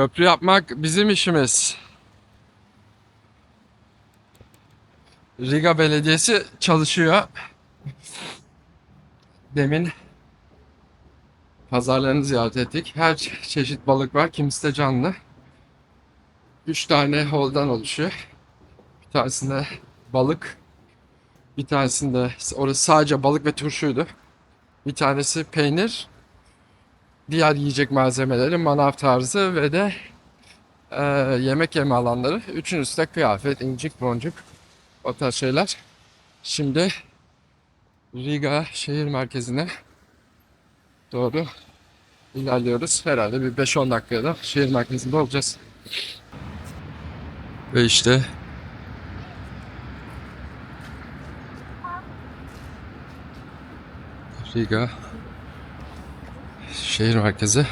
Köprü yapmak bizim işimiz. Riga Belediyesi çalışıyor. Demin pazarlarını ziyaret ettik. Her çe- çeşit balık var. Kimisi de canlı. Üç tane holdan oluşuyor. Bir tanesinde balık. Bir tanesinde orası sadece balık ve turşuydu. Bir tanesi peynir. Diğer yiyecek malzemeleri manav tarzı ve de e, yemek yeme alanları. Üçüncüsü de kıyafet, incik, boncuk o tarz şeyler. Şimdi Riga şehir merkezine doğru ilerliyoruz. Herhalde bir 5-10 dakikada şehir merkezinde olacağız. Ve işte Riga şehir merkezi.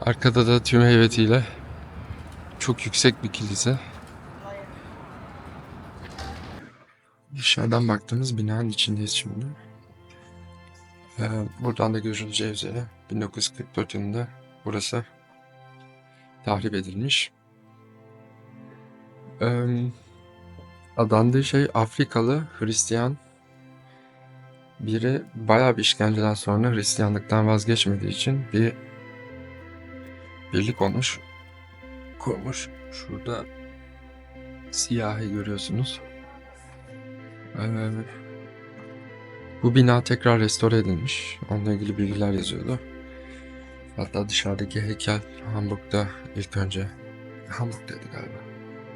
Arkada da tüm heybetiyle çok yüksek bir kilise. Dışarıdan baktığımız binanın içindeyiz şimdi. Ee, buradan da görüleceği üzere 1944 yılında burası tahrip edilmiş. Ee, adandığı şey Afrikalı Hristiyan biri bayağı bir işkenceden sonra Hristiyanlıktan vazgeçmediği için bir birlik olmuş, kurmuş. Şurada siyahi görüyorsunuz. Ee, bu bina tekrar restore edilmiş. Onunla ilgili bilgiler yazıyordu. Hatta dışarıdaki heykel Hamburg'da ilk önce Hamburg'daydı galiba.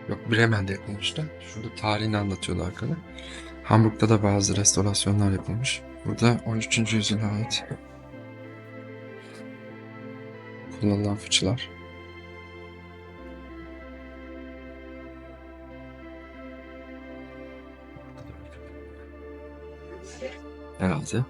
Yok Bremen'de yapılmıştı. Şurada tarihini anlatıyordu arkada. Hamburg'da da bazı restorasyonlar yapılmış. Burada 13. yüzyıla ait kullanılan fıçılar. Herhalde.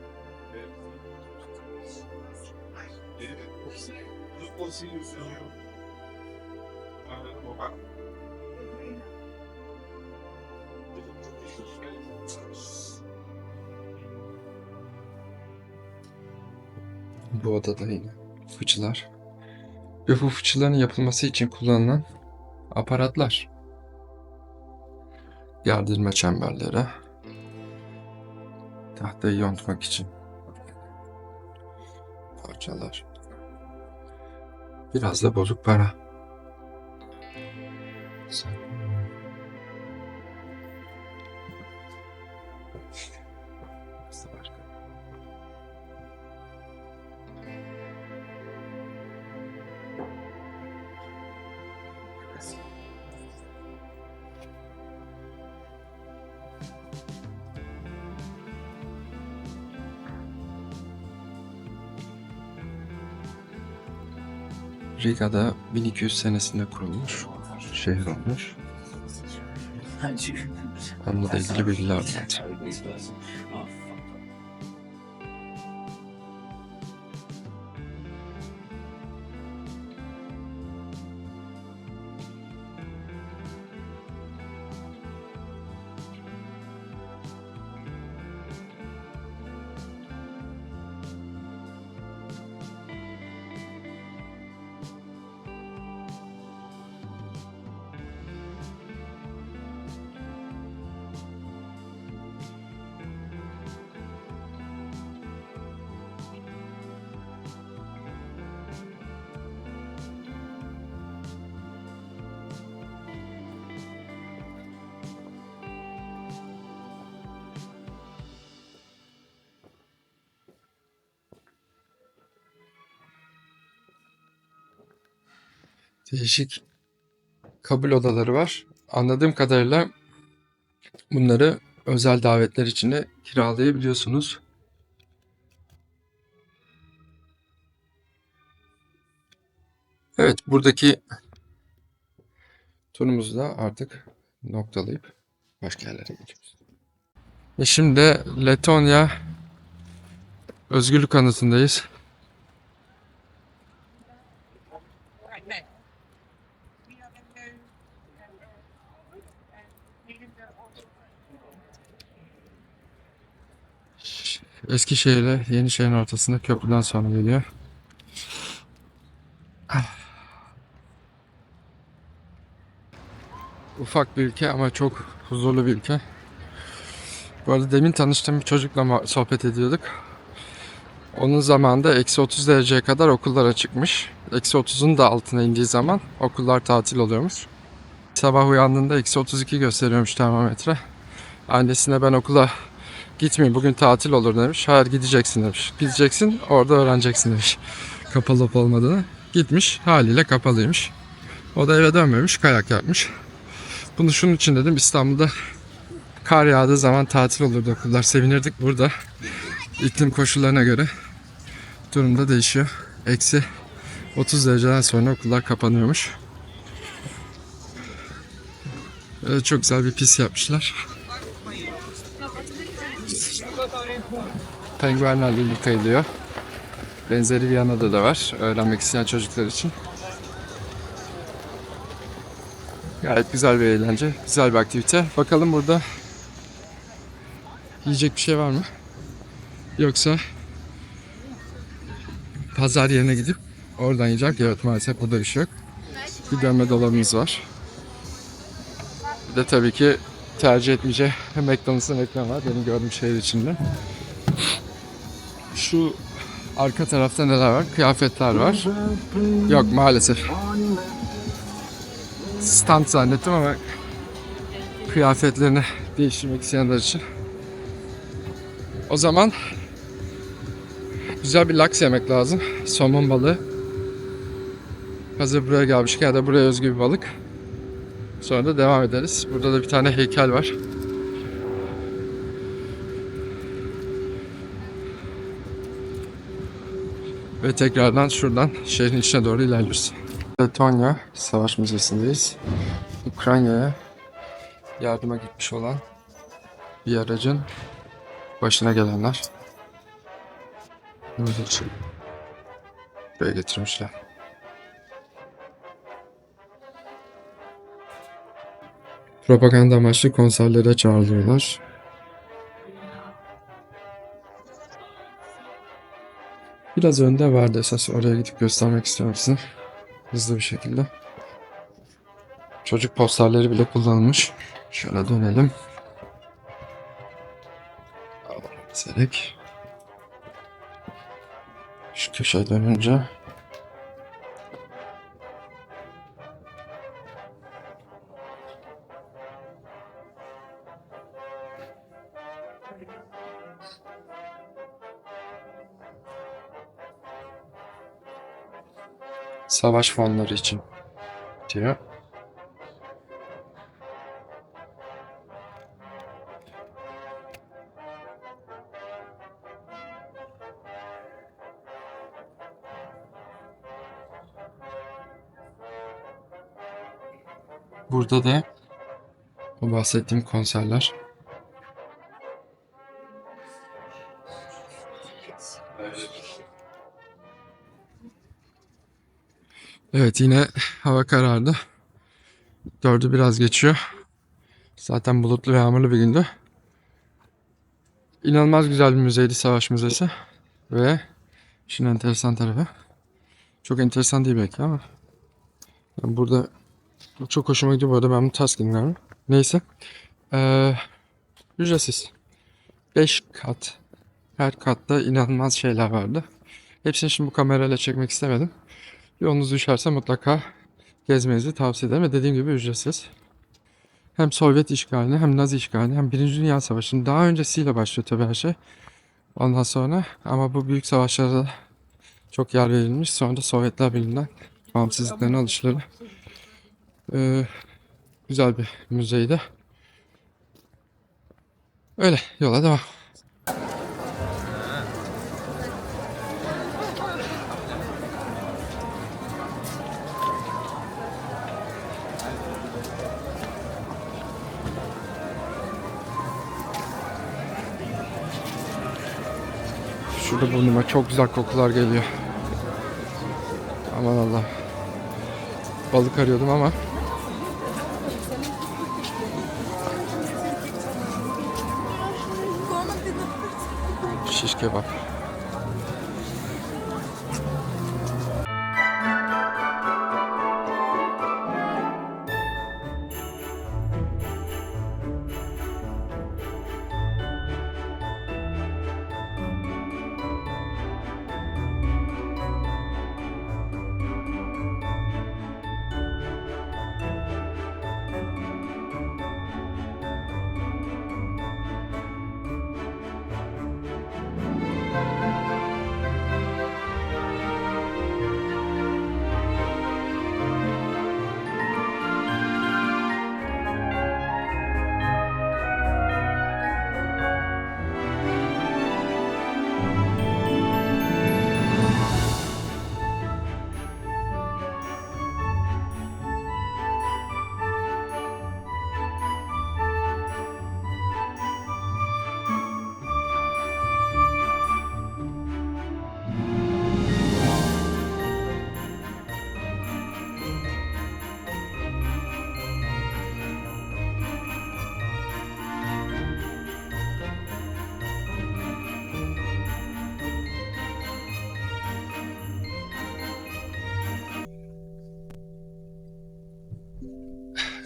Bu odada yine fıçılar. Ve bu fıçıların yapılması için kullanılan aparatlar. Gerdirme çemberleri. Tahtayı yontmak için parçalar. Biraz da bozuk para. Riga'da 1200 senesinde kurulmuş şehir olmuş. Onunla da ilgili bilgiler var. Değişik kabul odaları var. Anladığım kadarıyla bunları özel davetler için de kiralayabiliyorsunuz. Evet, buradaki turumuzu da artık noktalayıp başka yerlere geçiyoruz. Ve şimdi Letonya özgürlük anıtındayız. Eskişehir ile Yenişehir'in ortasında köprüden sonra geliyor. Ufak bir ülke ama çok huzurlu bir ülke. Bu arada demin tanıştığım bir çocukla sohbet ediyorduk. Onun zamanında eksi 30 dereceye kadar okullar açıkmış. Eksi 30'un da altına indiği zaman okullar tatil oluyormuş. Sabah uyandığında eksi 32 gösteriyormuş termometre. Annesine ben okula gitmeyeyim bugün tatil olur demiş. Hayır gideceksin demiş. Gideceksin orada öğreneceksin demiş. Kapalı olup olmadığını. Gitmiş haliyle kapalıymış. O da eve dönmemiş kayak yapmış. Bunu şunun için dedim İstanbul'da kar yağdığı zaman tatil olurdu okullar. Sevinirdik burada. iklim koşullarına göre durumda değişiyor. Eksi 30 dereceden sonra okullar kapanıyormuş. Ee, çok güzel bir pis yapmışlar. Penguenlerle birlikte ediliyor. Benzeri Viyana'da da var. Öğrenmek isteyen çocuklar için. Gayet güzel bir eğlence. Güzel bir aktivite. Bakalım burada yiyecek bir şey var mı? Yoksa pazar yerine gidip oradan yiyecek. Evet maalesef burada bir şey yok. Bir dönme dolabımız var. Bir de tabii ki tercih etmeyeceği McDonald's'ın ekranı var. Benim gördüğüm şehir içinde. Şu arka tarafta neler var? Kıyafetler var. Yok maalesef. Stand zannettim ama kıyafetlerini değiştirmek isteyenler için. O zaman güzel bir laks yemek lazım. Somon balığı. Hazır buraya gelmişken ya da buraya özgü bir balık. Sonra da devam ederiz. Burada da bir tane heykel var. Ve tekrardan şuradan şehrin içine doğru ilerliyoruz. Letonya Savaş Müzesi'ndeyiz. Ukrayna'ya yardıma gitmiş olan bir aracın başına gelenler. Buraya getirmişler. Propaganda amaçlı konserlere çağırıyorlar. Biraz önde vardı esas oraya gidip göstermek istiyorum. Hızlı bir şekilde. Çocuk posterleri bile kullanılmış. Şöyle dönelim. Serek. Şu köşeye dönünce savaş fonları için diyor. Burada da o bahsettiğim konserler. Evet yine hava karardı. Dördü biraz geçiyor. Zaten bulutlu ve yağmurlu bir gündü. İnanılmaz güzel bir müzeydi Savaş Müzesi. Ve işin enteresan tarafı. Çok enteresan değil belki ama. ben burada çok hoşuma gidiyor bu arada ben bunu tasking Neyse. Ee, ücretsiz. 5 kat. Her katta inanılmaz şeyler vardı. Hepsini şimdi bu kamerayla çekmek istemedim. Yolunuz düşerse mutlaka gezmenizi tavsiye ederim. Ve dediğim gibi ücretsiz. Hem Sovyet işgalini hem Nazi işgalini hem Birinci Dünya Savaşı'nın daha öncesiyle başlıyor tabii her şey. Ondan sonra ama bu büyük savaşlarda da çok yer verilmiş. Sonra da Sovyetler Birliği'nden bağımsızlıklarına alışları. Ee, güzel bir müzeydi. Öyle yola devam. Şurada burnuma çok güzel kokular geliyor. Aman Allah. Balık arıyordum ama Şiş kebap.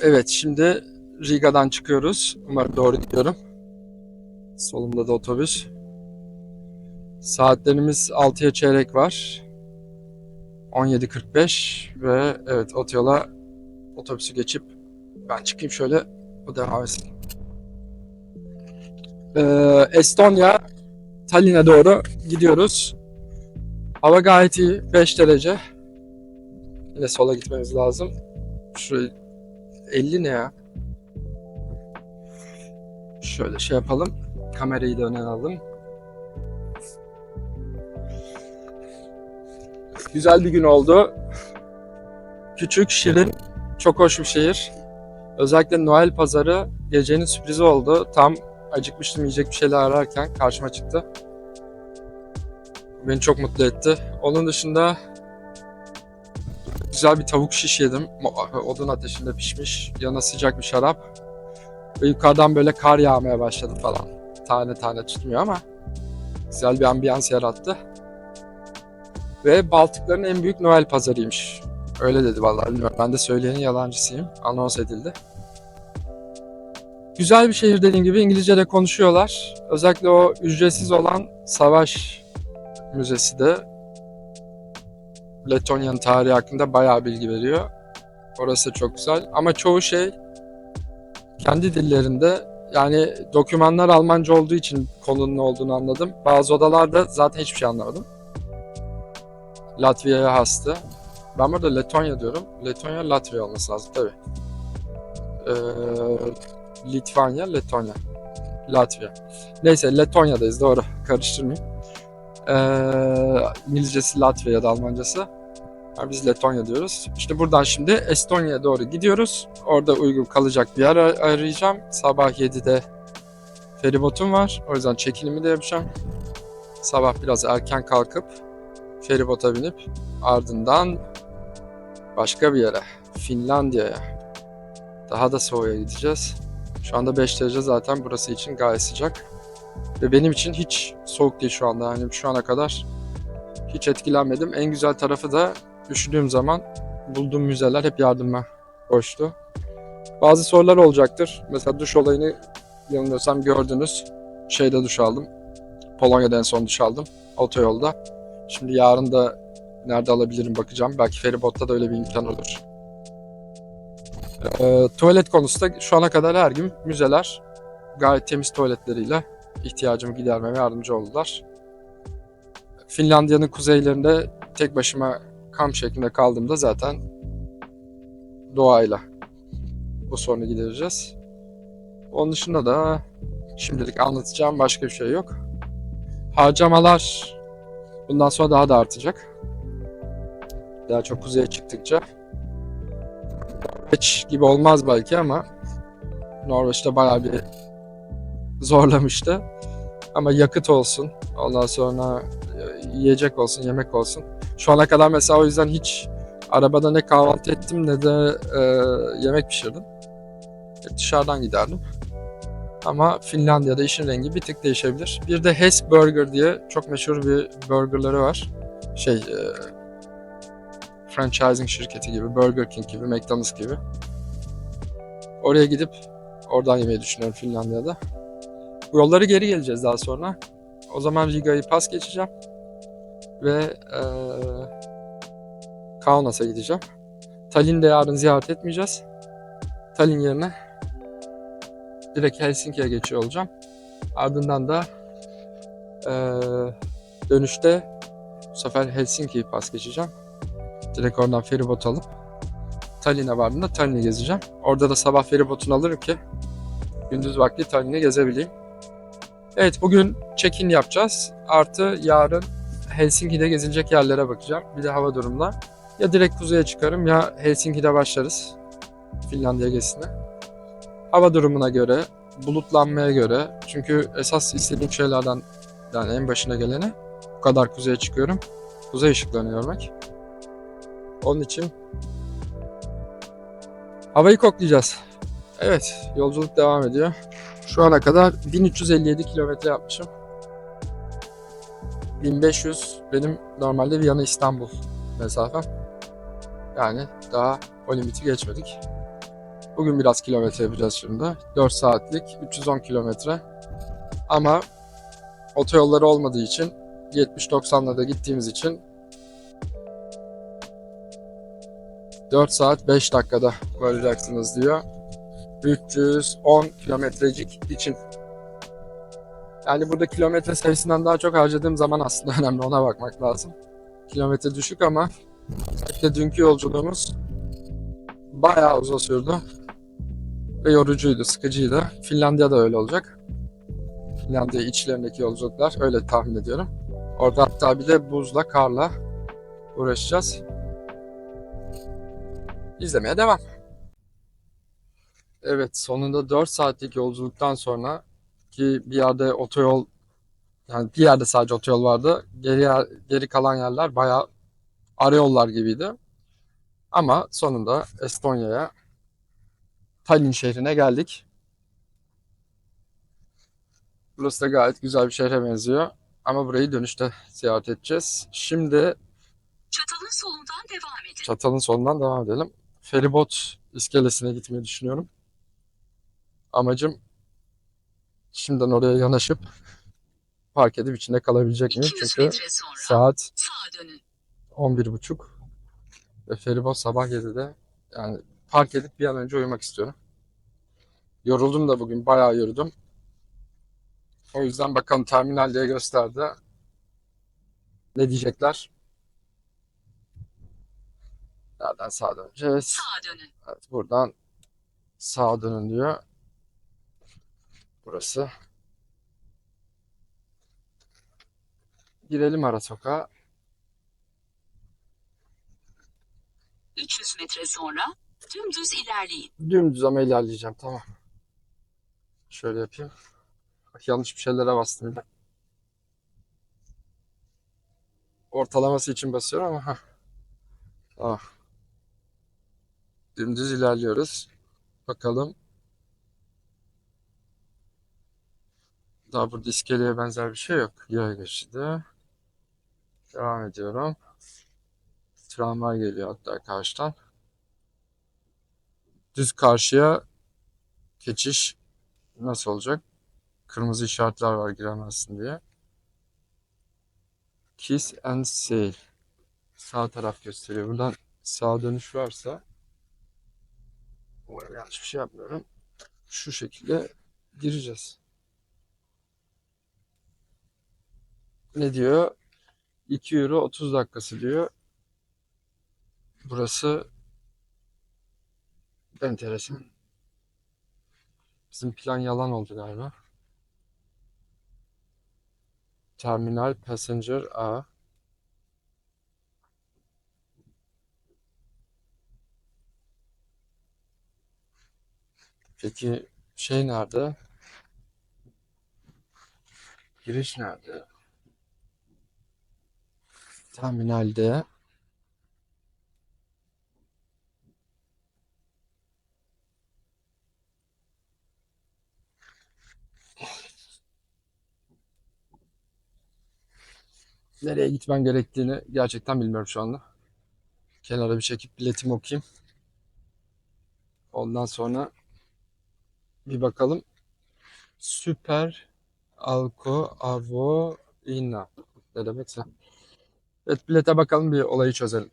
Evet şimdi Riga'dan çıkıyoruz. Umarım doğru gidiyorum. Solumda da otobüs. Saatlerimiz 6'ya çeyrek var. 17.45 ve evet otoyola otobüsü geçip ben çıkayım şöyle o devam etsin. Ee, Estonya Tallinn'e doğru gidiyoruz. Hava gayet iyi. 5 derece. Yine sola gitmemiz lazım. Şurayı 50 ne ya? Şöyle şey yapalım. Kamerayı da öne alalım. Güzel bir gün oldu. Küçük, şirin, çok hoş bir şehir. Özellikle Noel pazarı gecenin sürprizi oldu. Tam acıkmıştım yiyecek bir şeyler ararken karşıma çıktı. Beni çok mutlu etti. Onun dışında güzel bir tavuk şiş yedim. Odun ateşinde pişmiş. Yanına sıcak bir şarap. Ve yukarıdan böyle kar yağmaya başladı falan. Tane tane tutmuyor ama güzel bir ambiyans yarattı. Ve Baltıkların en büyük Noel pazarıymış. Öyle dedi vallahi bilmiyorum. Ben de söyleyenin yalancısıyım. Anons edildi. Güzel bir şehir dediğim gibi İngilizce de konuşuyorlar. Özellikle o ücretsiz olan savaş müzesi de Letonya'nın tarihi hakkında bayağı bilgi veriyor. Orası çok güzel. Ama çoğu şey kendi dillerinde yani dokümanlar Almanca olduğu için konunun olduğunu anladım. Bazı odalarda zaten hiçbir şey anlamadım. Latvia'ya hastı. Ben burada Letonya diyorum. Letonya Latvia olması lazım tabii. Ee, Litvanya, Letonya. Latvia. Neyse Letonya'dayız doğru. Karıştırmayayım. Ee, İngilizcesi Latvia ya da Almancası. Yani biz Letonya diyoruz. İşte buradan şimdi Estonya'ya doğru gidiyoruz. Orada uygun kalacak bir yer ar- arayacağım. Sabah 7'de feribotum var. O yüzden çekilimi de yapacağım. Sabah biraz erken kalkıp feribota binip ardından başka bir yere, Finlandiya'ya. Daha da soğuğa gideceğiz. Şu anda 5 derece zaten burası için gayet sıcak. Ve benim için hiç soğuk değil şu anda. Yani şu ana kadar hiç etkilenmedim. En güzel tarafı da üşüdüğüm zaman bulduğum müzeler hep yardıma koştu. Bazı sorular olacaktır. Mesela duş olayını yanılmıyorsam gördünüz. Şeyde duş aldım. Polonya'da son duş aldım. Otoyolda. Şimdi yarın da nerede alabilirim bakacağım. Belki feribotta da öyle bir imkan olur. Ee, tuvalet konusunda şu ana kadar her gün müzeler gayet temiz tuvaletleriyle ihtiyacımı gidermeme yardımcı oldular. Finlandiya'nın kuzeylerinde tek başıma kamp şeklinde kaldığımda zaten doğayla bu sorunu gidereceğiz. Onun dışında da şimdilik anlatacağım başka bir şey yok. Harcamalar bundan sonra daha da artacak. Daha çok kuzeye çıktıkça. Norveç gibi olmaz belki ama Norveç'te bayağı bir zorlamıştı. Ama yakıt olsun, ondan sonra yiyecek olsun, yemek olsun. Şu ana kadar mesela o yüzden hiç arabada ne kahvaltı ettim ne de e, yemek pişirdim. Hep dışarıdan giderdim. Ama Finlandiya'da işin rengi bir tık değişebilir. Bir de Hess Burger diye çok meşhur bir burgerları var. Şey, e, franchising şirketi gibi, Burger King gibi, McDonald's gibi. Oraya gidip oradan yemeyi düşünüyorum Finlandiya'da. Bu yolları geri geleceğiz daha sonra. O zaman Riga'yı pas geçeceğim. Ve e, Kaunas'a gideceğim. Tallinn'de yarın ziyaret etmeyeceğiz. Tallinn yerine direkt Helsinki'ye geçiyor olacağım. Ardından da e, dönüşte bu sefer Helsinki'yi pas geçeceğim. Direkt oradan feribot alıp Tallinn'e vardığımda Tallinn'i gezeceğim. Orada da sabah feribotunu alırım ki gündüz vakti Tallinn'i gezebileyim. Evet bugün check-in yapacağız. Artı yarın Helsinki'de gezilecek yerlere bakacağım. Bir de hava durumuna. Ya direkt kuzeye çıkarım ya Helsinki'de başlarız. Finlandiya gezisine. Hava durumuna göre, bulutlanmaya göre. Çünkü esas istediğim şeylerden yani en başına geleni bu kadar kuzeye çıkıyorum. Kuzey ışıklarını görmek. Onun için havayı koklayacağız. Evet, yolculuk devam ediyor. Şu ana kadar 1357 kilometre yapmışım. 1500 benim normalde Viyana İstanbul mesafem. Yani daha o limiti geçmedik. Bugün biraz kilometre yapacağız şimdi. 4 saatlik 310 kilometre. Ama otoyolları olmadığı için 70-90'la da gittiğimiz için 4 saat 5 dakikada varacaksınız diyor. 310 kilometrecik için. Yani burada kilometre sayısından daha çok harcadığım zaman aslında önemli ona bakmak lazım. Kilometre düşük ama işte dünkü yolculuğumuz bayağı uzun sürdü. Ve yorucuydu, sıkıcıydı. Finlandiya'da öyle olacak. Finlandiya içlerindeki yolculuklar öyle tahmin ediyorum. Orada hatta bir de buzla, karla uğraşacağız. İzlemeye devam. Evet sonunda 4 saatlik yolculuktan sonra ki bir yerde otoyol yani bir yerde sadece otoyol vardı. Geri, geri kalan yerler bayağı ara yollar gibiydi. Ama sonunda Estonya'ya Tallinn şehrine geldik. Burası da gayet güzel bir şehre benziyor. Ama burayı dönüşte ziyaret edeceğiz. Şimdi Çatalın solundan devam edin. Çatal'ın sonundan devam edelim. Feribot iskelesine gitmeyi düşünüyorum. Amacım şimdiden oraya yanaşıp park edip içinde kalabilecek miyim? 200 Çünkü saat sağa dönün. 11.30 ve feribot sabah 7'de. Yani park edip bir an önce uyumak istiyorum. Yoruldum da bugün bayağı yürüdüm. O yüzden bakalım terminal diye gösterdi. Ne diyecekler? Nereden sağa döneceğiz? Sağa dönün. Evet, buradan sağa dönün diyor. Burası. Girelim ara sokağa. 300 metre sonra dümdüz ilerleyin. Dümdüz ama ilerleyeceğim. Tamam. Şöyle yapayım. Bak, yanlış bir şeylere bastım. Ortalaması için basıyorum ama. Heh. Tamam. Dümdüz ilerliyoruz. Bakalım. Daha burada iskeleye benzer bir şey yok. Yaya geçidi. Devam ediyorum. Tramvay geliyor hatta karşıdan. Düz karşıya geçiş nasıl olacak? Kırmızı işaretler var giremezsin diye. Kiss and Sail. Sağ taraf gösteriyor. Buradan sağa dönüş varsa umarım yanlış bir şey yapmıyorum. Şu şekilde gireceğiz. Ne diyor? 2 euro 30 dakikası diyor. Burası enteresan. Bizim plan yalan oldu galiba. Terminal Passenger A. Peki şey nerede? Giriş nerede? terminalde nereye gitmem gerektiğini gerçekten bilmiyorum şu anda. Kenara bir çekip biletimi okuyayım. Ondan sonra bir bakalım. Süper Alco Avoina. Ne demekse. Evet bilete bakalım bir olayı çözelim.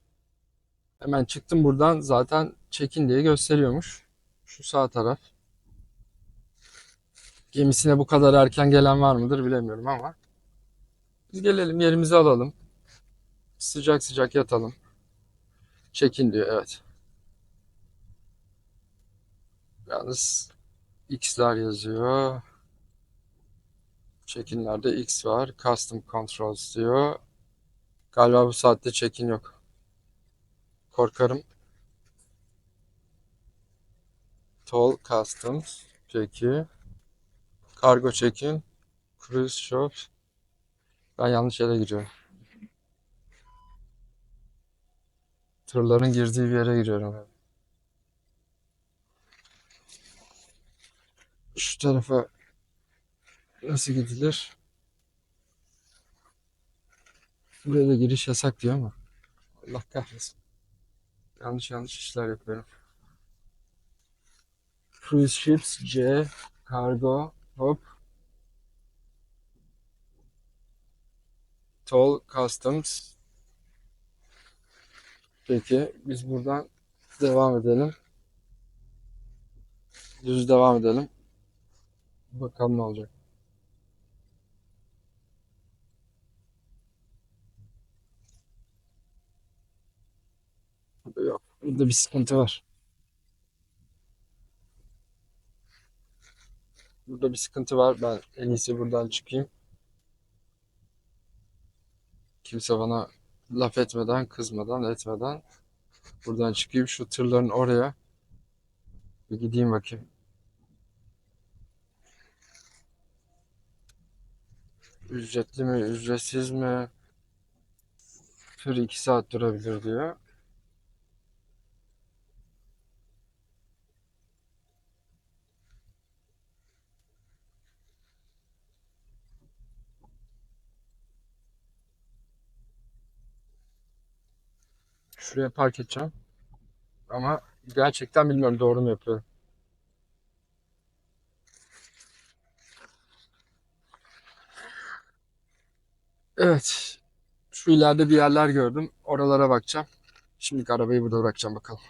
Hemen çıktım buradan zaten check-in diye gösteriyormuş. Şu sağ taraf. Gemisine bu kadar erken gelen var mıdır bilemiyorum ama. Biz gelelim yerimizi alalım. Sıcak sıcak yatalım. Check-in diyor evet. Yalnız X'ler yazıyor. Check-in'lerde X var. Custom Controls diyor. Galiba bu saatte check-in yok. Korkarım. Toll Customs. Peki. Kargo check-in. Cruise shop. Ben yanlış yere giriyorum. Tırların girdiği bir yere giriyorum. Şu tarafa nasıl gidilir? Buraya da giriş yasak diyor ama. Allah kahretsin. Yanlış yanlış işler yapıyorum. Cruise ships C cargo hop toll customs Peki biz buradan devam edelim. Düz devam edelim. Bakalım ne olacak. Yok. Burada bir sıkıntı var. Burada bir sıkıntı var. Ben en iyisi buradan çıkayım. Kimse bana laf etmeden, kızmadan, etmeden buradan çıkayım. Şu tırların oraya bir gideyim bakayım. Ücretli mi, ücretsiz mi? Tır 2 saat durabilir diyor. Şuraya park edeceğim. Ama gerçekten bilmiyorum doğru mu yapıyorum. Evet. Şu ileride bir yerler gördüm. Oralara bakacağım. Şimdi arabayı burada bırakacağım bakalım.